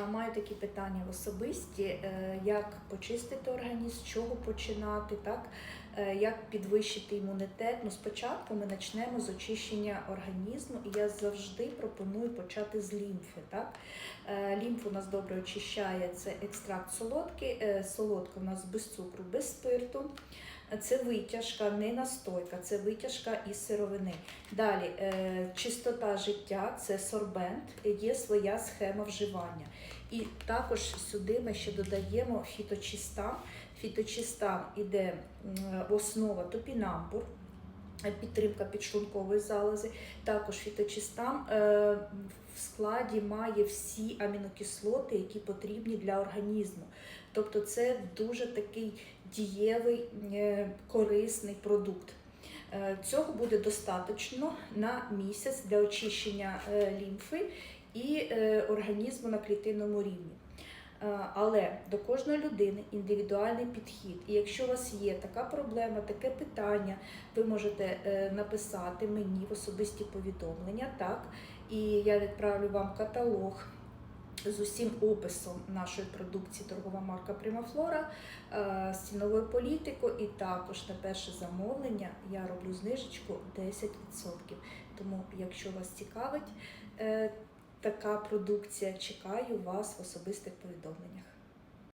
Е, Маю такі питання особисті, е, як почистити організм, з чого починати, так? Е, як підвищити імунітет. Ну, спочатку ми почнемо з очищення організму, і я завжди пропоную почати з лімфи. Так? Е, Лімфу у нас добре очищає це екстракт солодкий, е, солодка у нас без цукру, без спирту. Це витяжка, не настойка, це витяжка із сировини. Далі чистота життя це сорбент, є своя схема вживання. І також сюди ми ще додаємо фіточистан. Фіточистан іде основа топінамбур, е, підтримка підшлункової залози. Також фіточистан е, в складі має всі амінокислоти, які потрібні для організму. Тобто це дуже такий дієвий, е, корисний продукт. Цього буде достатньо на місяць для очищення лімфи і організму на клітинному рівні. Е, Але до кожної людини індивідуальний підхід. І якщо у вас є така проблема, таке питання, ви можете е, написати мені в особисті повідомлення, так, і я відправлю вам каталог з усім описом нашої продукції торгова марка Примафлора е, з ціновою політикою. І також на перше замовлення я роблю знижечку 10%. Тому, якщо вас цікавить така продукція, чекаю вас в особистих повідомленнях.